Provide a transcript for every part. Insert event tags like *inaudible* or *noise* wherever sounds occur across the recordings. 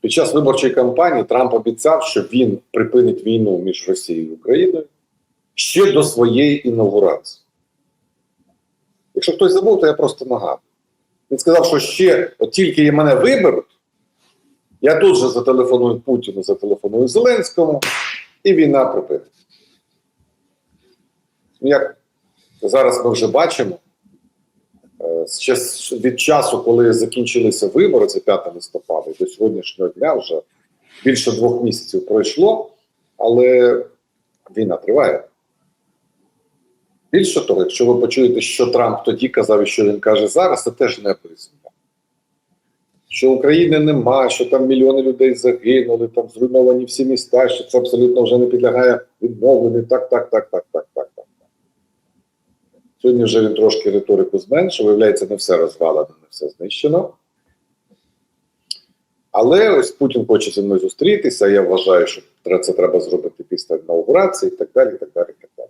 Під час виборчої кампанії Трамп обіцяв, що він припинить війну між Росією і Україною ще до своєї інаугурації. Якщо хтось забув, то я просто нагадую. Він сказав, що ще от тільки мене виберуть, я тут же зателефоную Путіну, зателефоную Зеленському, і війна припиниться. Ну, Як зараз ми вже бачимо, е, час- від часу, коли закінчилися вибори, це 5 листопада, до сьогоднішнього дня вже більше двох місяців пройшло, але війна триває. Більше того, якщо ви почуєте, що Трамп тоді казав і що він каже зараз, це теж не пояснює. Що України нема, що там мільйони людей загинули, там зруйновані всі міста, що це абсолютно вже не підлягає відновленню. Так, так, так, так, так, так, так. Сьогодні вже він трошки риторику зменшив, виявляється, не все розвалено, не все знищено. Але ось Путін хоче зі мною зустрітися. Я вважаю, що це треба зробити після інаугурації і так далі. і так далі, і так далі.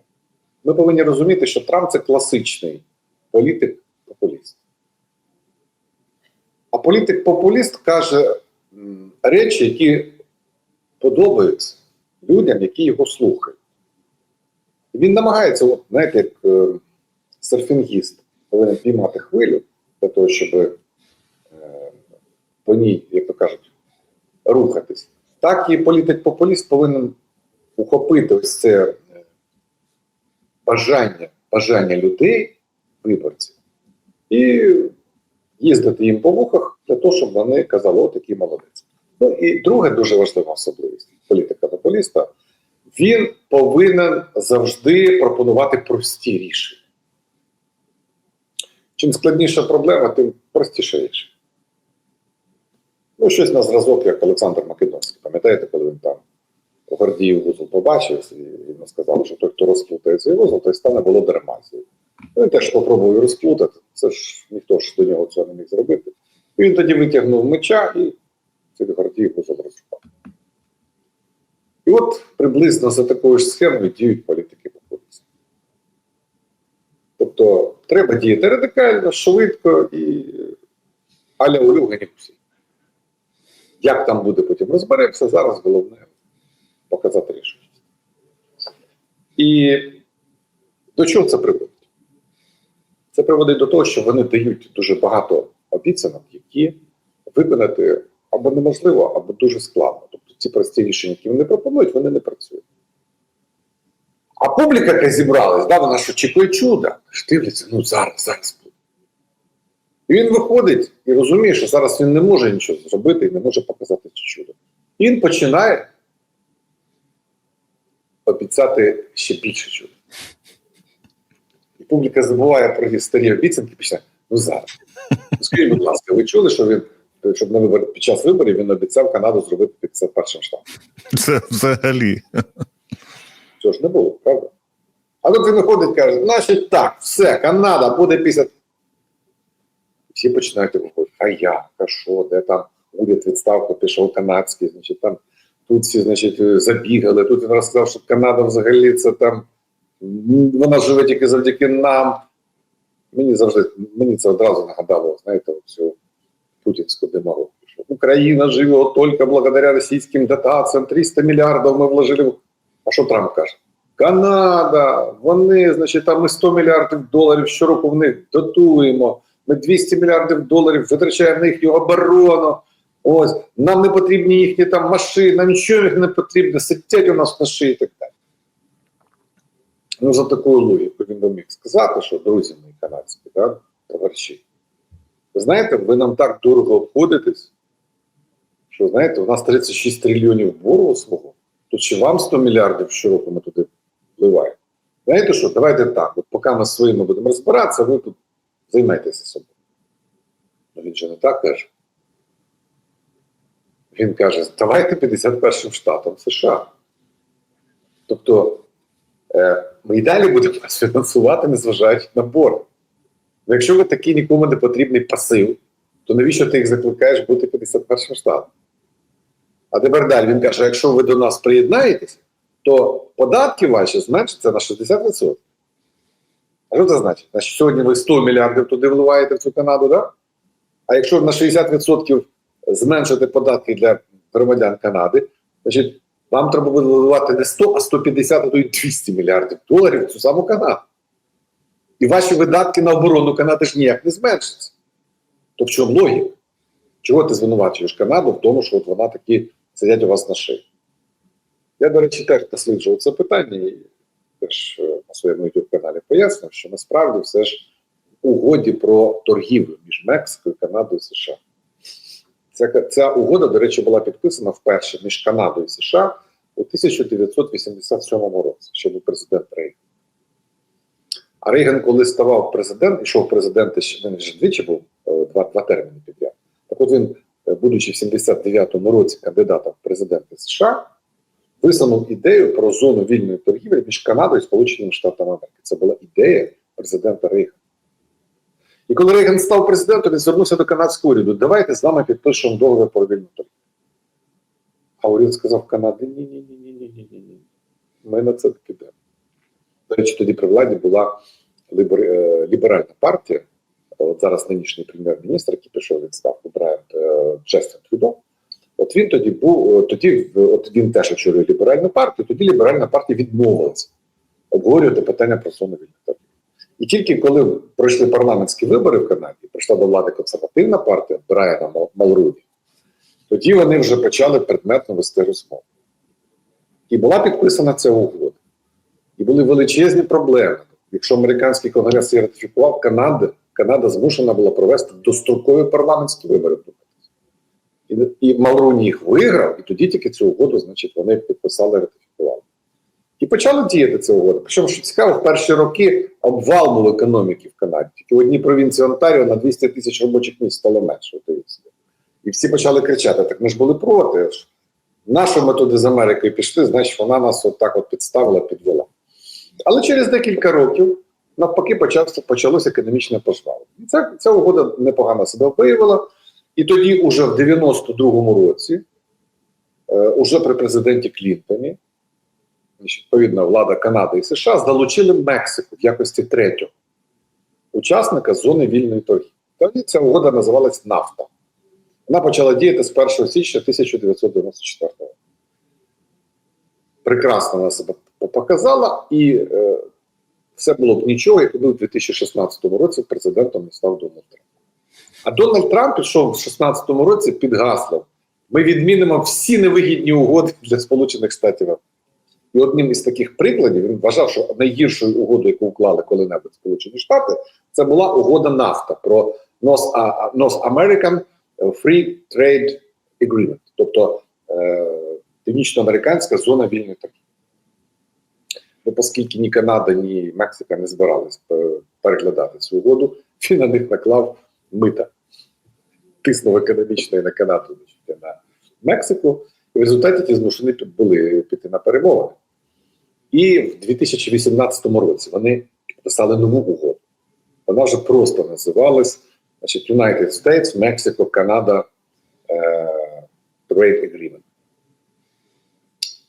Ми повинні розуміти, що Трамп це класичний політик-популіст. А політик-популіст каже речі, які подобаються людям, які його слухають. Він намагається, от, знаєте, як е, серфінгіст повинен піймати хвилю для того, щоб е, по ній, як то кажуть, рухатись. Так і політик-популіст повинен ухопити ось це е, бажання, бажання людей, виборців, і їздити їм по вухах для того, щоб вони казали, о, такий молодець. Ну і друга дуже важлива особливість політика-популіста. Він повинен завжди пропонувати прості рішення. Чим складніша проблема, тим простіше рішення. Ну, щось на зразок, як Олександр Македонський. Пам'ятаєте, коли він там Гордіїв вузол побачив, і він сказав, що той, хто розплутає цей вузол, той стане володарем Азії. Ну, він теж спробував розплутати. Це ж ніхто ж до нього цього не міг зробити. І він тоді витягнув меча і цей Гордіїв вузол розрубав. І от приблизно за такою ж схемою діють політики. Тобто треба діяти радикально, швидко і аля улюблені всі. Як там буде потім розберемося, зараз головне показати рішучість. І до чого це приводить? Це приводить до того, що вони дають дуже багато обіцянок, які виконати або неможливо, або дуже складно. Тобто ці прості рішення, які вони пропонують, вони не працюють. А публіка, яка зібралась, да, вона ж очікує чуда. Дивляться, ну зараз, зараз. І він виходить і розуміє, що зараз він не може нічого зробити і не може показати це чудо. І він починає обіцяти ще більше чуда. І публіка забуває про старі обіцянки і починає, ну зараз. Скажіть, будь ласка, ви чули, що він щоб на вибор під час виборів він обіцяв Канаду зробити 51 штатом? Це взагалі. Цього ж не було, правда? А тут він виходить і каже, значить так, все, Канада буде після. Всі починають виходити, а як, а що, де там уряд відставку пішов канадський, значить там тут всі, значить, забігали. Тут він розказав, що Канада взагалі це там вона живе тільки завдяки нам. Мені завжди мені це одразу нагадало, знаєте, цю путінську демагогію. Україна живе тільки благодаря російським дотаціям, 300 мільярдів ми вложили. в- А що Трамп каже? Канада, вони, значить, там ми 100 мільярдів доларів щороку в них дотуємо. Ми 200 мільярдів доларів витрачаємо на їхню оборону. Ось нам не потрібні їхні там машини, нам нічого їх не потрібно, сидять у нас на шиї і так далі. Ну, за такою логікою він би міг сказати, що друзі мої канадські, да, товариші. Ви знаєте, ви нам так дорого обходитесь, що знаєте, у нас 36 трильйонів боргу свого, то чи вам 100 мільярдів щороку ми туди вливаємо? Знаєте що, давайте так, от поки ми своїми будемо розбиратися, ви тут займайтеся собою. Ну він же не так каже. Він каже, давайте 51 штатом США. Тобто е, ми і далі будемо вас *laughs* фінансувати, незважаючи на борг. Якщо ви такий нікому не потрібний пасив, то навіщо ти їх закликаєш бути 51 штатом? А тепер далі він каже: якщо ви до нас приєднаєтесь, то податки ваші зменшаться на 60%. А що це значить? Значить, сьогодні ви 100 мільярдів туди вливаєте в цю Канаду, да? а якщо на 60% зменшити податки для громадян Канади, значить, вам треба буде вливати не 100, а 150, а то й 200 мільярдів доларів в цю саму Канаду. І ваші видатки на оборону Канади ж ніяк не зменшаться. То в чому логіка? Чого ти звинувачуєш Канаду в тому, що от вона такі сидять у вас на шиї? Я, до речі, теж досліджував це питання і теж е, на своєму youtube каналі пояснив, що насправді все ж угоді про торгівлю між Мексикою, Канадою і США. Ця, ця угода, до речі, була підписана вперше між Канадою і США у 1987 році, ще був президент Рейган. А Рейган, коли ставав президент, ішов президент, він вже двічі був е, два, два терміни підряд. Так от він, будучи в 79-му році кандидатом в президенти США, висунув ідею про зону вільної торгівлі між Канадою і Сполученими Штатами Америки. Це була ідея президента Рейгана. І коли Рейган став президентом, він звернувся до канадського уряду: давайте з вами підпишемо договір про вільну торгівлю. А уряд сказав Канаді: ні, ні, ні, ні, ні, ні, ні, ні. Ми на це підемо. До речі, тоді при владі була лібер... е, ліберальна партія. От зараз нинішній прем'єр-міністр, який пішов відставку Брайан е, Джестин Трюдо. От він тоді був, е, тоді от він теж очолює ліберальну партію. Тоді ліберальна партія відмовилася обговорювати питання про зону торгівлі. І тільки коли пройшли парламентські вибори в Канаді, прийшла до влади консервативна партія Брайана Малруді, тоді вони вже почали предметно вести розмову. І була підписана ця угода. І були величезні проблеми. Якщо американський конгрес її ратифікував, Канада, Канада змушена була провести дострокові парламентські вибори. І, і Малруні їх виграв, і тоді тільки цю угоду, значить, вони підписали ратифікували. І почала діяти ця угода. Причому, що цікаво, в перші роки обвал був економіки в Канаді. Тільки в одній провінції Онтаріо на 200 тисяч робочих місць стало менше. І всі почали кричати: так ми ж були проти. Наші ми туди з Америкою пішли, значить, вона нас от так от підставила, підвела. Але через декілька років навпаки почався, почалося економічне пожвалення. Ця, ця угода непогано себе виявила. І тоді, уже в 92-му році, е, уже при президенті Клінтоні, відповідно, влада Канади і США залучили Мексику в якості третього учасника зони вільної торгівлі. Тоді ця угода називалась Нафта. Вона почала діяти з 1 січня 1994 року. Прекрасно вона себе показала, і е, все було б нічого, якби в 2016 році президентом не став Дональд Трамп. А Дональд Трамп пішов в 2016 році під гаслом: ми відмінимо всі невигідні угоди для Сполучених Штатів. І одним із таких прикладів він вважав, що найгіршою угодою, яку уклали коли-небудь Сполучені Штати, це була угода нафта про North American Free Trade Agreement, тобто е, північноамериканська зона вільної торгівлі. Ну, оскільки ні Канада, ні Мексика не збирались е, переглядати цю угоду, він на них наклав мита. Тиснув економічно на Канаду, і на Мексику. І в результаті ті змушені були піти на перемовини. І в 2018 році вони підписали нову угоду. Вона вже просто називалась значить, United States, Mexico, Canada е, Trade Agreement.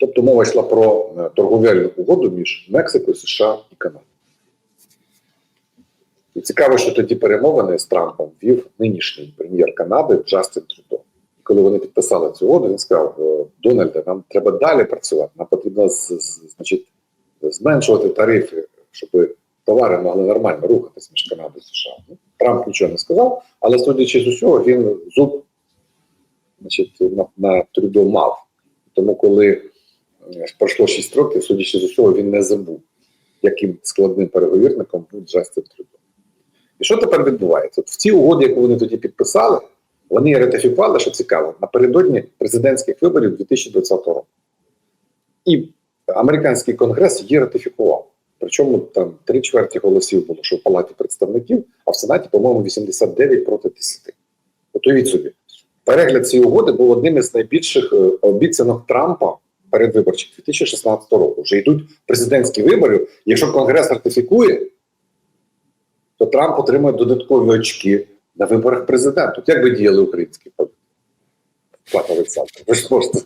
Тобто мова йшла про е, торговельну угоду між Мексикою, США і Канадою. І цікаво, що тоді перемовини з Трампом вів нинішній прем'єр Канади Джастин Трюдо. І коли вони підписали цю угоду, він сказав: «Е, Дональде, нам треба далі працювати, нам потрібно значить, зменшувати тарифи, щоб товари могли нормально рухатися між Канадою і США. Ну, Трамп нічого не сказав, але судячи з усього, він зуб значить, на, на Трюдо мав. Тому, коли пройшло 6 років, судячи з усього, він не забув, яким складним переговірником був Джастин Трюдо. І що тепер відбувається? От в цій угоді, яку вони тоді підписали, вони ратифікували, що цікаво, напередодні президентських виборів 2020 року. І американський конгрес її ратифікував. Причому там три чверті голосів було, що в Палаті представників, а в Сенаті, по-моєму, 89 проти 10. От уявіть собі, перегляд цієї угоди був одним із найбільших е, обіцянок Трампа передвиборчих 2016 року. Вже йдуть президентські вибори. Якщо Конгрес ратифікує, то Трамп отримує додаткові очки на виборах президента. От як би діяли українські? Пане Олександр, ви ж можете.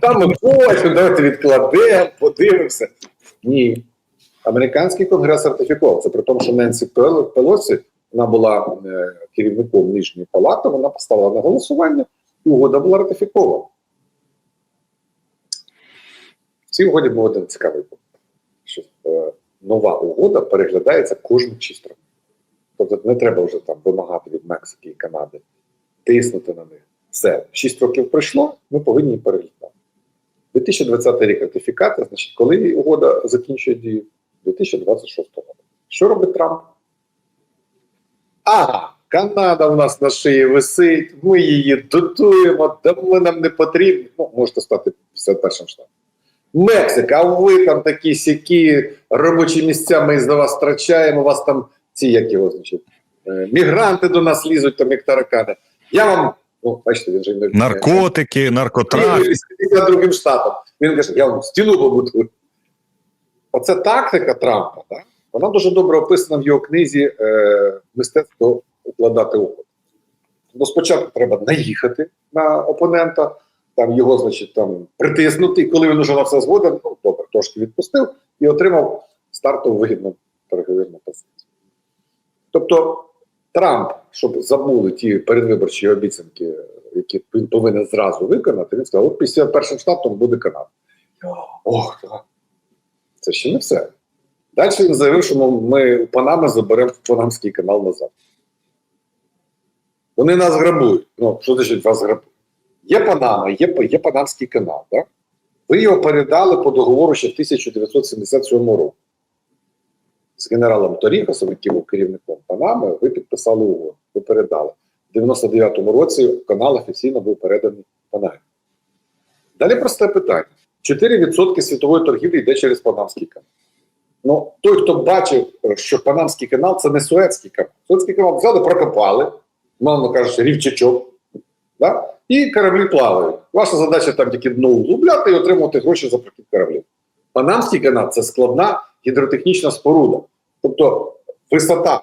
Там ми давайте відкладемо, подивимося. Ні. Американський конгрес ратифікував. Це при тому, що Ненсі Пелосі, вона була е, керівником нижньої палати, вона поставила на голосування, і угода була ратифікована. В цій угоді був один цікавий пункт, що е, нова угода переглядається кожні 6 років. Тобто не треба вже там вимагати від Мексики і Канади, тиснути на них. Все, 6 років пройшло, ми повинні її переглядати. 2020 рік ратифікація, значить, коли угода закінчує дію? 2026 року. Що робить Трамп? Ага, Канада у нас на шиї висить, ми її дотуємо, тому нам не потрібно. Ну, можете стати 51 штатом. Мексика, а ви там такі сякі робочі місця, ми за вас втрачаємо, у вас там ці, як його, значить, е, мігранти до нас лізуть, там як таракани. Я вам, ну, бачите, він же не Наркотики, наркотрафік. 52 штатом. Він каже, я вам стіну побудую. Оце тактика Трампа, так? вона дуже добре описана в його книзі е, Мистецтво укладати угоди. Тобто спочатку треба наїхати на опонента, там його, значить, там притиснути, коли він уже на все згоден, ну добре, трошки відпустив і отримав стартову вигідну переговірну позицію. Тобто Трамп, щоб забули ті передвиборчі обіцянки, які він повинен зразу виконати, він сказав: от 51 штатом буде Канада. Ох. Це ще не все. Далі він заявив, що ми у Панами заберемо Панамський канал назад. Вони нас грабують. Ну, що значить вас грабують? Є Панама, є, є Панамський канал. Так? Ви його передали по договору ще в 1977 році. З генералом Торіхасом, який був керівником Панами, ви підписали угоду. Ви передали. В 99-му році канал офіційно був переданий Панамі. Далі просте питання: 4% світової торгівлі йде через Панамський канал. Ну, той, хто бачив, що Панамський канал це не Суецький канал. Суецький канал взяли, прокопали, мовно кажучи, рівчачок, да? І кораблі плавають. Ваша задача там тільки дно углубляти і отримувати гроші за прохід кораблів. Панамський канал це складна гідротехнічна споруда. Тобто висота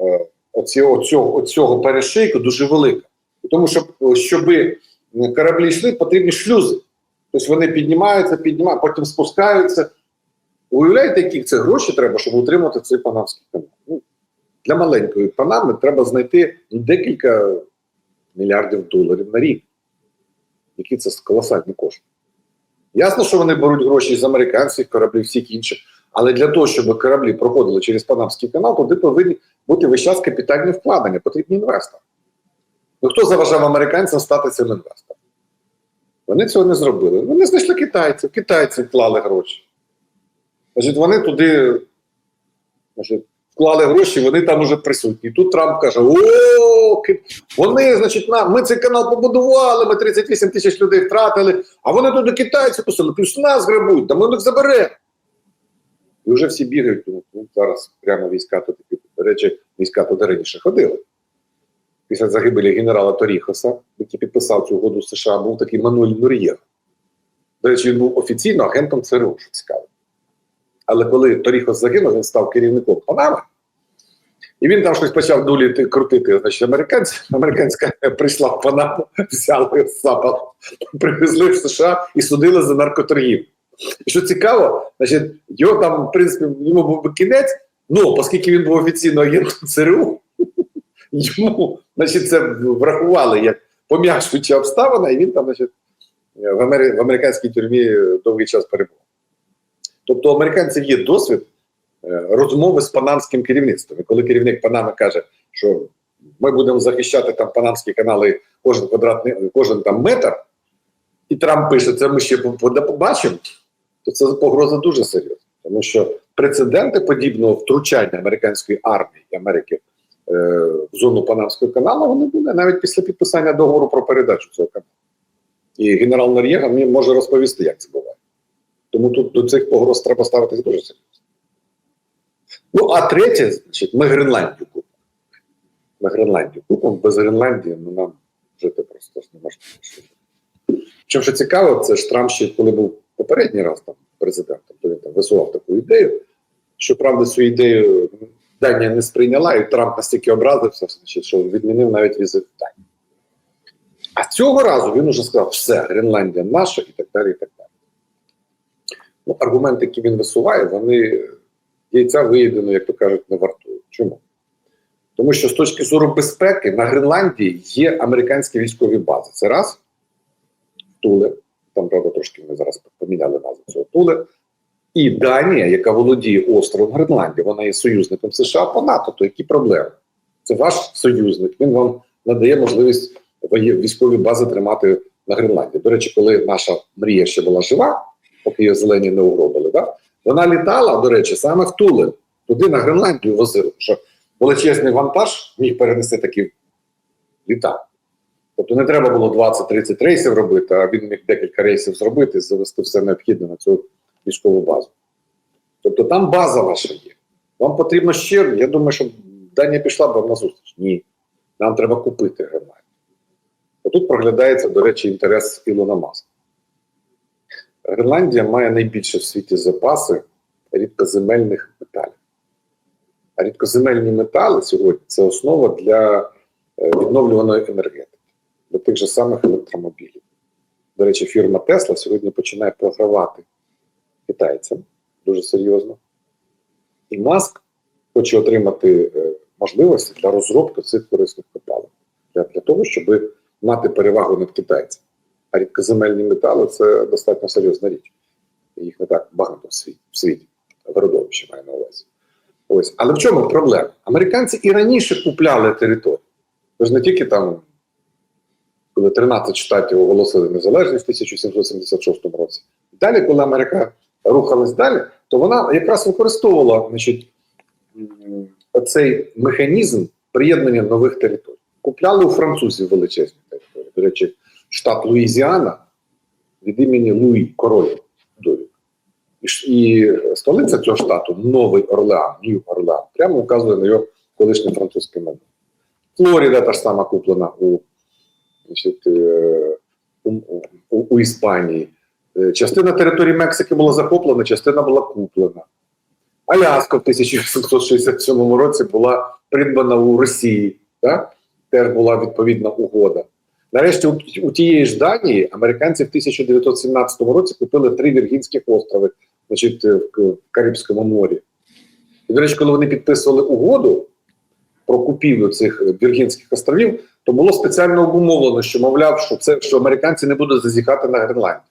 е, оцього, оцього, оцього перешийку дуже велика. Тому що, щоб кораблі йшли, потрібні шлюзи. Тобто вони піднімаються, піднімаються, потім спускаються. Уявляєте, які це гроші треба, щоб утримати цей панамський канал? Ну, для маленької панами треба знайти декілька мільярдів доларів на рік. Які це колосальні кошти. Ясно, що вони беруть гроші з американських кораблів, всіх інших. Але для того, щоб кораблі проходили через Панамський канал, туди повинні бути весь час капітальні вкладення, потрібні інвестори. Ну хто заважав американцям стати цим інвестором? Вони цього не зробили. Вони знайшли китайців, китайці вклали гроші. Значить, вони туди значить, вклали гроші, вони там уже присутні. Тут Трамп каже: О, вони, значить, нам, ми цей канал побудували, ми 38 тисяч людей втратили, а вони туди китайці пустили, плюс нас грабують, та ми їх заберемо. І вже всі бігають, тому ну, зараз прямо війська туди підуть. До речі, війська туди раніше ходили. Після загибелі генерала Торіхоса, який підписав цю угоду з США, був такий Мануель Нур'єв. До речі, він був офіційно агентом ЦРУ, що цікаво. Але коли Торіхос загинув, він став керівником Панами. І він там щось почав дуліти, крутити. Значить, американці, американська *laughs* прийшла в Панаму, *laughs* взяли сапа, привезли в США і судили за наркоторгів. І що цікаво, значить, його там, в принципі, йому був би кінець, ну, оскільки він був офіційно агентом ЦРУ, *laughs* йому значить, це врахували як пом'якшуюча обставина, і він там, значить, в американській тюрмі довгий час перебував. Тобто у американців є досвід е, розмови з панамським керівництвом. І коли керівник Панами каже, що ми будемо захищати там панамські канали кожен квадратний, кожен там метр, і Трамп пише, це ми ще побачимо, то це погроза дуже серйозна. Тому що прецеденти подібного втручання американської армії Америки е, в зону Панамського каналу вони були навіть після підписання договору про передачу цього каналу. І генерал Нор'єга мені може розповісти, як це буває. Тому тут до цих погроз треба ставитися дуже серйозно. Ну, а третє, значить, ми Гренландію купимо. Ми Гренландію купимо, без Гренландії ну, нам жити просто ж неможливо. Чим що цікаво, це ж Трамп ще коли був попередній раз там президентом, то він там висував таку ідею. Щоправда, цю ідею Данія не сприйняла, і Трамп настільки образився, що відмінив навіть візит в Данію. А цього разу він уже сказав, все, Гренландія наша і так далі. і так далі. Ну, аргументи, які він висуває, вони яйця виїдено, як то кажуть, не вартують. Чому? Тому що з точки зору безпеки на Гренландії є американські військові бази. Це раз, Туле, там правда, трошки ми зараз поміняли назву цього Туле. І Данія, яка володіє островом Гренландії, вона є союзником США по НАТО, то які проблеми? Це ваш союзник, він вам надає можливість військові бази тримати на Гренландії. До речі, коли наша мрія ще була жива, поки її зелені не угробили, да? вона літала, до речі, саме в Туле, туди на Гренландію возили, що величезний вантаж міг перенести такий літак. Тобто не треба було 20-30 рейсів робити, а він міг декілька рейсів зробити і завести все необхідне на цю військову базу. Тобто там база ваша є. Вам потрібно ще, я думаю, що Данія пішла б вам на зустріч. Ні. Нам треба купити Гренландію. Отут проглядається, до речі, інтерес Ілона Маска. Гренландія має найбільше в світі запаси рідкоземельних металів. А рідкоземельні метали сьогодні це основа для е, відновлюваної енергетики, для тих же самих електромобілів. До речі, фірма Тесла сьогодні починає програвати китайцям дуже серйозно. І Маск хоче отримати е, можливості для розробки цих корисних для, для того, щоб мати перевагу над китайцями. А рідкоземельні метали це достатньо серйозна річ. Їх не так багато в світі, в світі. в родовищі маю на увазі. Ось. Але в чому проблема? Американці і раніше купляли територію. Тож не тільки там, коли 13 штатів оголосили незалежність в 1776 році. Далі, коли Америка рухалась далі, то вона якраз використовувала значить, оцей механізм приєднання нових територій. Купляли у французів величезні території. До речі, штат Луїзіана від імені Луї Король Довік. І, столиця цього штату Новий Орлеан, Нью Орлеан, прямо вказує на його колишнє французьке минуле. Флоріда та ж сама куплена у, значить, е, у, у, у Іспанії. Е, Частина території Мексики була захоплена, частина була куплена. Аляска в 1867 році була придбана у Росії. Так? Теж була відповідна угода. Нарешті, у, тієї ж Данії американці в 1917 році купили три Віргінських острови значить, е, в Карибському морі. І, до речі, коли вони підписували угоду про купівлю цих Віргінських островів, то було спеціально обумовлено, що мовляв, що це що американці не будуть зазіхати на Гренландію.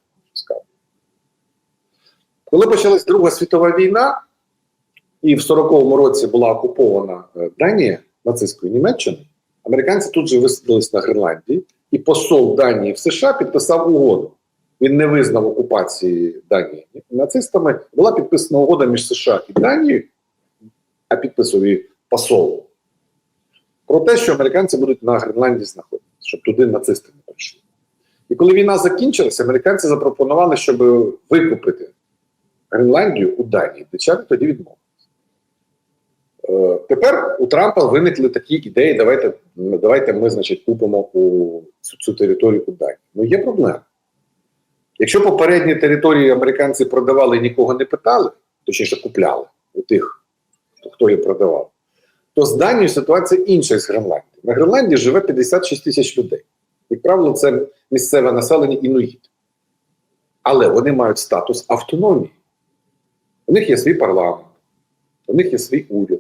Коли почалась Друга світова війна, і в 40-му році була окупована е, Данія нацистською Німеччиною, американці тут же висадились на Гренландії, і посол Данії в США підписав угоду. Він не визнав окупації Данії нацистами. Була підписана угода між США і Данією, а підписав її посол. Про те, що американці будуть на Гренландії знаходитися, щоб туди нацисти не прийшли. І коли війна закінчилася, американці запропонували, щоб викупити Гренландію у Данії. Дичани тоді відмовилися. Е, Тепер у Трампа виникли такі ідеї: давайте, давайте ми, значить, купимо у цю, цю територію у Данії. Ну, є проблема. Якщо попередні території американці продавали і нікого не питали, точніше купляли у тих, хто їм продавав, то з Данією ситуація інша з Гренландії. На Гренландії живе 56 тисяч людей. Як правило, це місцеве населення інуїт. Але вони мають статус автономії. У них є свій парламент, у них є свій уряд.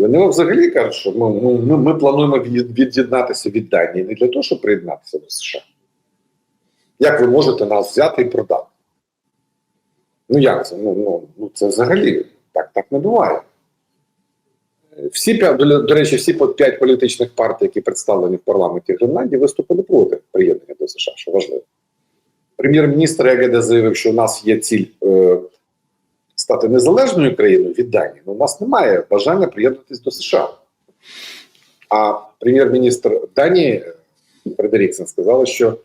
Вони взагалі кажуть, що ми, ми, ми, плануємо від'єднатися від Данії не для того, щоб приєднатися до США. Як ви можете нас взяти і продати? Ну як це? Ну, ну, ну це взагалі так, так не буває. Всі до, речі, всі п'ять політичних партій, які представлені в парламенті Гренландії, виступили проти приєднання до США, що важливо. Прем'єр-міністр Егеде заявив, що у нас є ціль е, стати незалежною країною від Данії, але у нас немає бажання приєднатися до США. А прем'єр-міністр Данії е, Фредеріксен сказала, що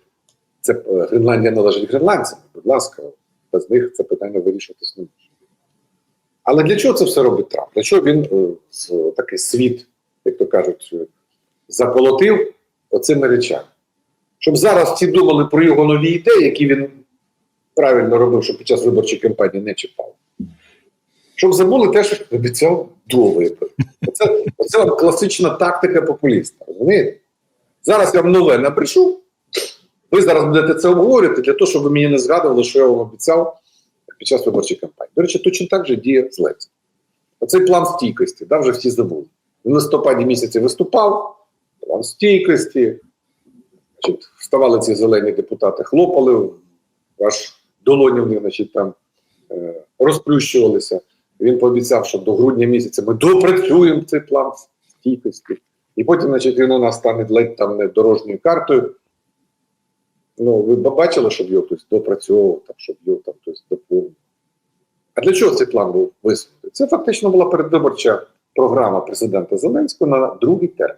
це е, Гренландія належить гренландцям. Будь ласка, без них це питання вирішуватись не може. Але для чого це все робить Трамп? Для чого він е, такий світ, як то кажуть, заколотив оцими речами? Щоб зараз всі думали про його нові ідеї, які він правильно робив, що під час виборчої кампанії не чіпав. Щоб забули те, що обіцяв до виборів. Оце класична тактика популіста. Розумієте? Зараз я вам нове напишу. Ви зараз будете це обговорювати для того, щоб ви мені не згадували, що я вам обіцяв під час виборчої кампанії. До речі, точно так же діє Зеленський. Оцей план стійкості, да, вже всі забули. В листопаді місяці виступав, план стійкості. Значить, вставали ці зелені депутати, хлопали аж долоні в них, значить, там е, розплющувалися. Він пообіцяв, що до грудня місяця ми допрацюємо цей план стійкості. І потім, значить, він у нас стане ледь там не дорожньою картою. Ну, ви бачили, щоб його хтось допрацьовував, там, щоб його там хтось доповнив. А для чого цей план був висунутий? Це фактично була передвиборча програма президента Зеленського на другий термін.